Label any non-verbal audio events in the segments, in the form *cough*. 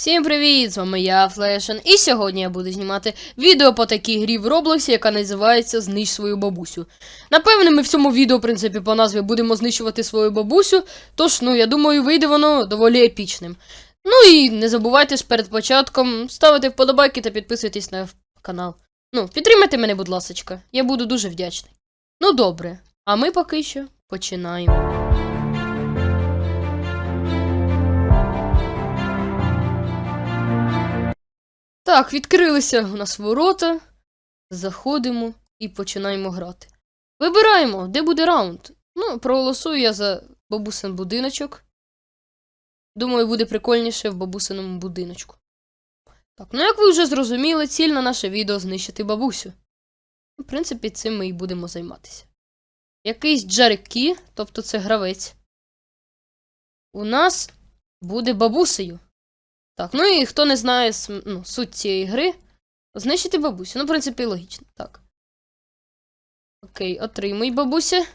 Всім привіт! З вами я, Флешен, і сьогодні я буду знімати відео по такій грі в Роблоксі, яка називається Знищ свою бабусю. Напевне, ми в цьому відео, в принципі, по назві будемо знищувати свою бабусю, тож, ну, я думаю, вийде воно доволі епічним. Ну і не забувайте ж перед початком ставити вподобайки та підписуйтесь на канал. Ну, підтримайте мене, будь ласочка, я буду дуже вдячний. Ну добре, а ми поки що починаємо. Так, відкрилися у нас ворота. Заходимо і починаємо грати. Вибираємо, де буде раунд. Ну, проголосую я за бабусин будиночок. Думаю, буде прикольніше в бабусиному будиночку. Так, ну як ви вже зрозуміли, ціль на наше відео знищити бабусю. В принципі, цим ми і будемо займатися. Якийсь Джерек Кі, тобто це гравець. У нас буде бабусею. Так, ну і хто не знає ну, суть цієї гри, знищити бабусю. Ну, в принципі, логічно. Так. Окей, отримуй бабуся.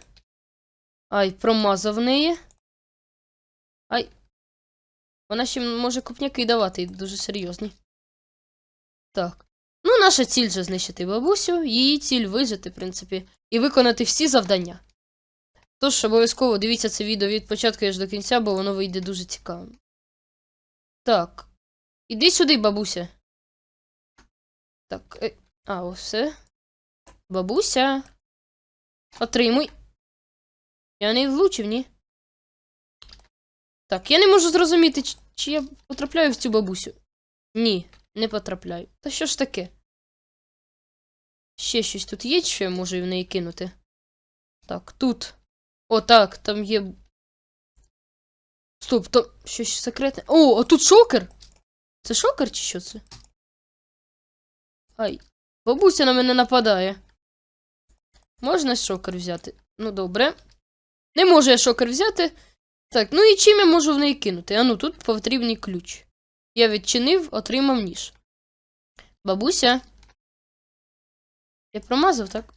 Ай, промазав неї. Ай. Вона ще може копняки давати, дуже серйозні. Так. Ну, наша ціль же знищити бабусю, її ціль вижити, в принципі, і виконати всі завдання. Тож, обов'язково дивіться це відео від початку аж до кінця, бо воно вийде дуже цікавим. Так. Іди сюди, бабуся. Так. Е, а, все. Бабуся. Отримуй. Я не влучив, ні. Так, я не можу зрозуміти, чи, чи я потрапляю в цю бабусю. Ні, не потрапляю. Та що ж таке? Ще щось тут є, що я можу в неї кинути? Так, тут. О, так, там є. Стоп, там щось секретне. О, а тут шокер! Це шокер чи що це? Ай, бабуся на мене нападає. Можна шокер взяти? Ну, добре. Не можу я шокер взяти. Так, ну і чим я можу в неї кинути? А ну, тут потрібний ключ. Я відчинив, отримав ніж. Бабуся. Я промазав, так?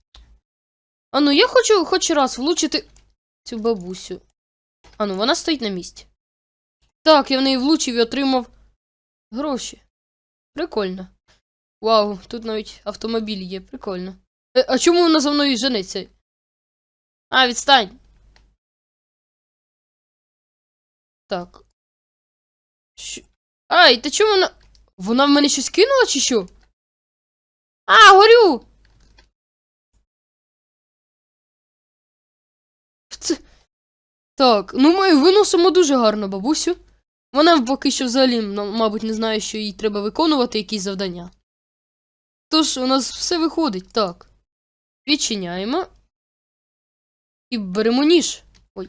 А ну, я хочу хоч раз влучити цю бабусю. А ну, вона стоїть на місці. Так, я в неї влучив і отримав гроші. Прикольно. Вау, тут навіть автомобіль є, прикольно. Е, а чому вона за мною жениться? А, відстань. Так. Що? Ай, та чому вона. Вона в мене щось кинула чи що? А, горю! Це... Так, ну ми виносимо дуже гарно бабусю. Вона поки що взагалі, ну, мабуть, не знає, що їй треба виконувати якісь завдання. Тож, у нас все виходить, так. Відчиняємо. І беремо ніж. Ой,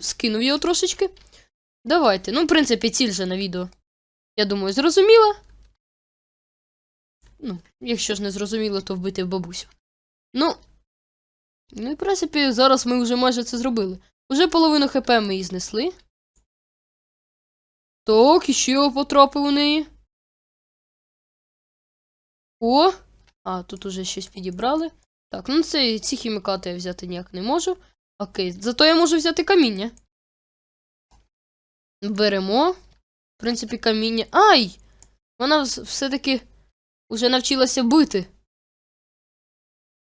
скинув його трошечки. Давайте. Ну, в принципі, ціль же на відео. Я думаю, зрозуміла. Ну, якщо ж не зрозуміло, то вбити в бабусю. Ну. Ну в принципі, зараз ми вже майже це зробили. Уже половину хп ми її знесли. Так, і ще потрапив у неї. О! А, тут уже щось підібрали. Так, ну це ці хімікати я взяти ніяк не можу. Окей, зато я можу взяти каміння. Беремо. В принципі, каміння. Ай! Вона все-таки вже навчилася бити.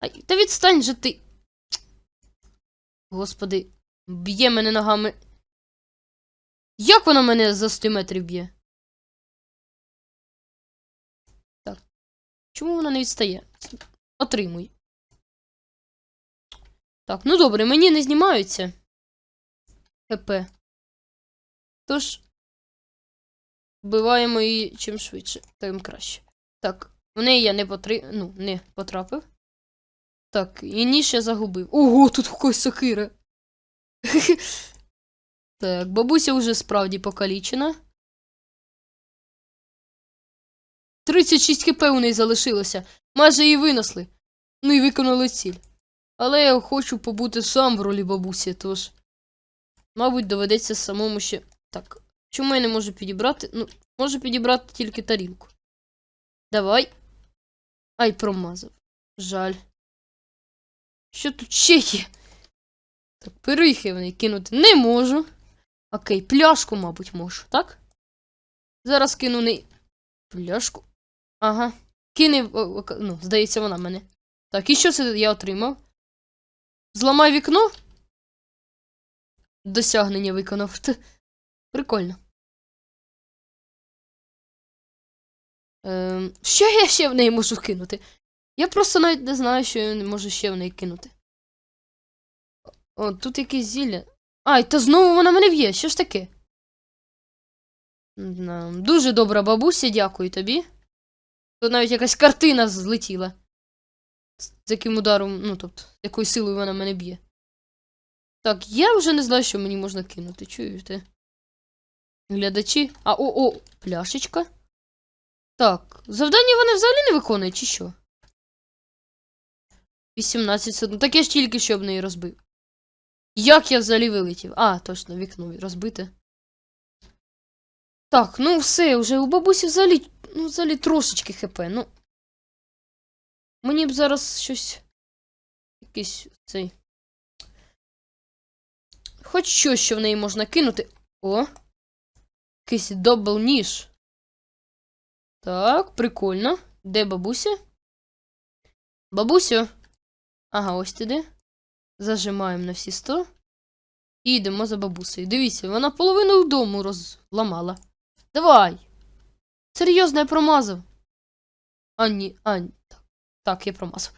Ай, та відстань же ти. Господи, б'є мене ногами. Як вона мене за 100 метрів б'є? Так. Чому вона не відстає? Отримуй. Так, ну добре, мені не знімаються. ХП. Тож. Вбиваємо її чим швидше, тим краще. Так, в неї я не потри... ну, не потрапив. Так, і ніж я загубив. Ого, тут якась сокира. *laughs* Так, бабуся вже справді покалічена. 36 хп у неї залишилося. Майже її винесли. Ну і виконали ціль. Але я хочу побути сам в ролі бабусі, тож. Мабуть, доведеться самому ще. Так. Чому я не можу підібрати? Ну, можу підібрати тільки тарілку. Давай. Ай, промазав. Жаль. Що тут ще є? Так, в неї кинути не можу. Окей, пляшку, мабуть, можу, так? Зараз кину не пляшку. Ага. Кине, о, к- ну, здається, вона мене. Так, і що це я отримав? Зламай вікно. Досягнення виконав. Прикольно. Ем, що я ще в неї можу кинути? Я просто навіть не знаю, що я можу ще в неї кинути. О, тут якесь зілля. Ай, та знову вона мене б'є. Що ж таке? Дуже добра бабуся, дякую тобі. Тут навіть якась картина злетіла. З яким ударом, ну тобто, з якою силою вона мене б'є. Так, я вже не знаю, що мені можна кинути, чуєте? Глядачі. А, о, о, пляшечка. Так, завдання вона взагалі не виконує, чи що? 18 секунд. Так я ж тільки що об неї розбив. Як я взагалі вилетів? А, точно, вікно розбите. Так, ну все, вже у бабусі взагалі, ну, взагалі трошечки хп, ну. Мені б зараз щось. Якийсь цей. Хоч щось, що в неї можна кинути. О! Якийсь добл ніж. Так, прикольно. Де бабуся? Бабусю. Ага, ось ти де. Зажимаємо на всі 100. І йдемо за бабусею. Дивіться, вона половину дому розламала. Давай. Серйозно, я промазав. А, ні, а, ні. Так, так, я промазав.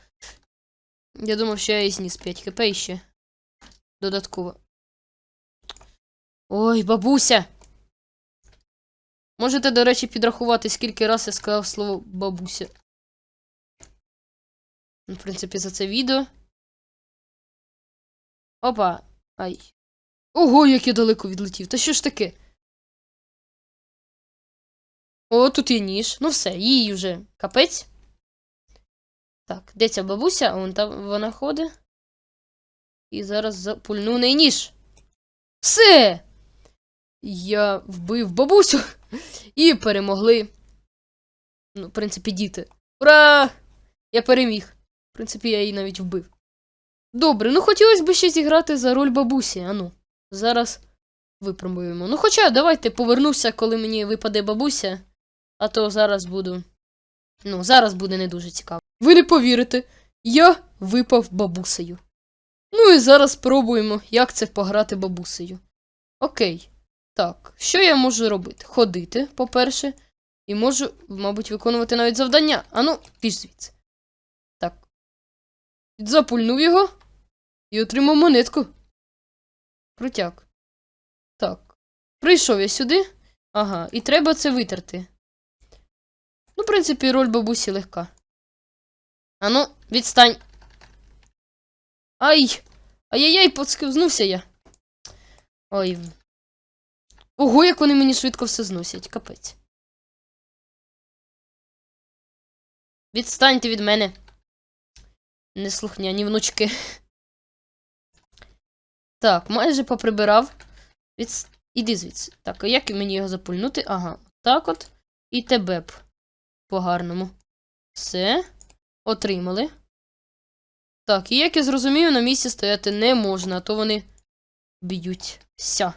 Я думав, що я їй зніс 5 хп ще. Додатково. Ой, бабуся. Можете, до речі, підрахувати, скільки раз я сказав слово бабуся. Ну, В принципі, за це відео. Опа. Ай. Ого, як я далеко відлетів. Та що ж таке? О, тут є ніж. Ну все, їй вже капець. Так, де ця бабуся? Вон там вона ходить. І зараз запульну неї ніж. Все! Я вбив бабусю і перемогли. Ну, в принципі, діти. Ура! Я переміг. В принципі, я її навіть вбив. Добре, ну хотілося б ще зіграти за роль бабусі. Ану, зараз випробуємо. Ну, хоча давайте повернуся, коли мені випаде бабуся. А то зараз буду. Ну, зараз буде не дуже цікаво. Ви не повірите, я випав бабусею. Ну і зараз спробуємо, як це пограти бабусею. Окей. Так, що я можу робити? Ходити, по-перше, і можу, мабуть, виконувати навіть завдання. Ану, піш звідси. Так. Запульнув його і отримав монетку. Крутяк. Так. Прийшов я сюди. Ага, і треба це витерти. Ну, в принципі, роль бабусі легка. Ану, відстань. Ай! Ай-яй-яй, подскивзнувся я. Ой. Ого, як вони мені швидко все зносять, капець. Відстаньте від мене. Неслухняні внучки. Так, майже поприбирав. Від... Іди звідси. Так, а як мені його запульнути? Ага, так от. І тебе б. По-гарному. Все. Отримали. Так, і як я зрозумів, на місці стояти не можна, а то вони б'ються.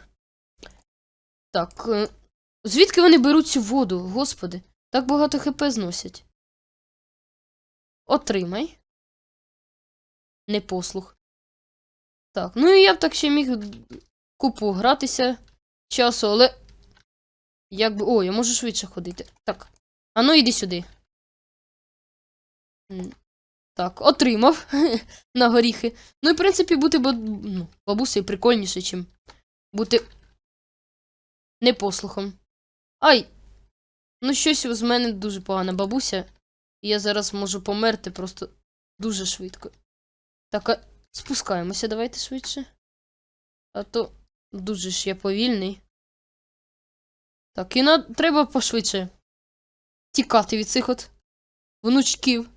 Так. е, Звідки вони беруть цю воду, господи? Так багато хп зносять. Отримай. Непослух. Так, ну і я б так ще міг купу гратися часу, але. Як би. О, я можу швидше ходити. Так. А ну іди сюди. Так, отримав *laughs* на горіхи. Ну і в принципі бути баб... ну, бабусею прикольніше, чим бути непослухом. Ай! Ну, щось з мене дуже погана бабуся. І я зараз можу померти просто дуже швидко. Так, а спускаємося, давайте швидше. А то дуже ж я повільний. Так, і на... треба пошвидше тікати від цих от внучків.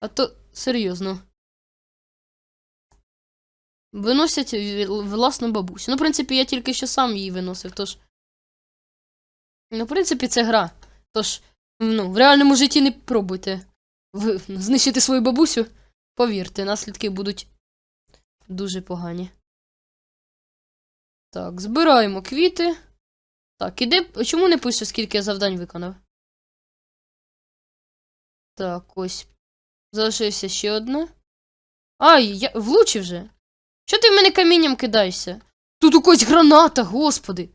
А то серйозно. Виносять власну бабусю. Ну, в принципі, я тільки що сам її виносив, тож. Ну, в принципі, це гра. Тож, ну, в реальному житті не пробуйте знищити свою бабусю. Повірте, наслідки будуть дуже погані. Так, збираємо квіти. Так, іде. Чому не пише, скільки я завдань виконав? Так, ось. Залишився ще одне. Ай, я влучив же. Що ти в мене камінням кидаєшся? Тут якась граната, господи.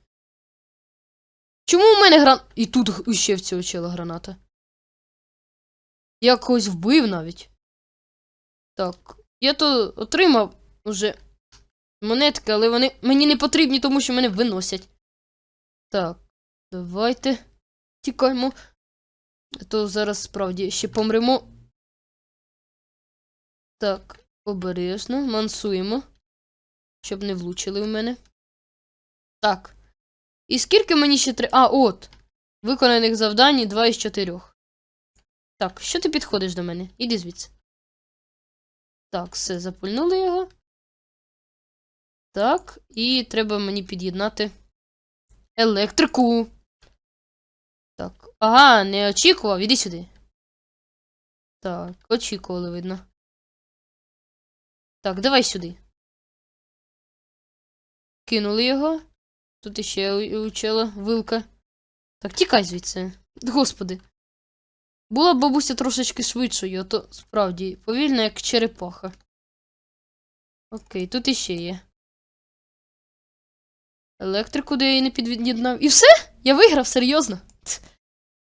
Чому в мене гран... І тут ще в цього чела граната. Я когось вбив навіть. Так, я то отримав уже монетки, але вони мені не потрібні, тому що мене виносять. Так, давайте тікаймо. А то зараз справді ще помремо. Так, обережно, мансуємо. Щоб не влучили в мене. Так. І скільки мені ще треба. А, от. Виконаних завдань 2 із 4. Так, що ти підходиш до мене? Іди звідси. Так, все, запульнули його. Так, і треба мені під'єднати електрику. Так. Ага, не очікував, іди сюди. Так, очікували, видно. Так, давай сюди. Кинули його. Тут іще учила вилка. Так, тікай звідси. Господи. Була б бабуся трошечки швидшою, то справді повільна, як черепаха. Окей, тут іще є. Електрику, де я її не під'єднав. І все? Я виграв, серйозно?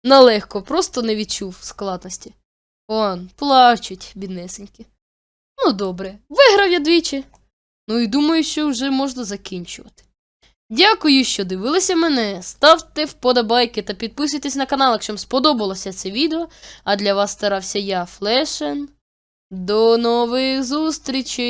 Налегко, просто не відчув складності. Он, плачуть, біднесенькі. Ну, добре, виграв я двічі. Ну і думаю, що вже можна закінчувати. Дякую, що дивилися мене. Ставте вподобайки та підписуйтесь на канал, якщо вам сподобалося це відео. А для вас старався я, Флешен. До нових зустрічей!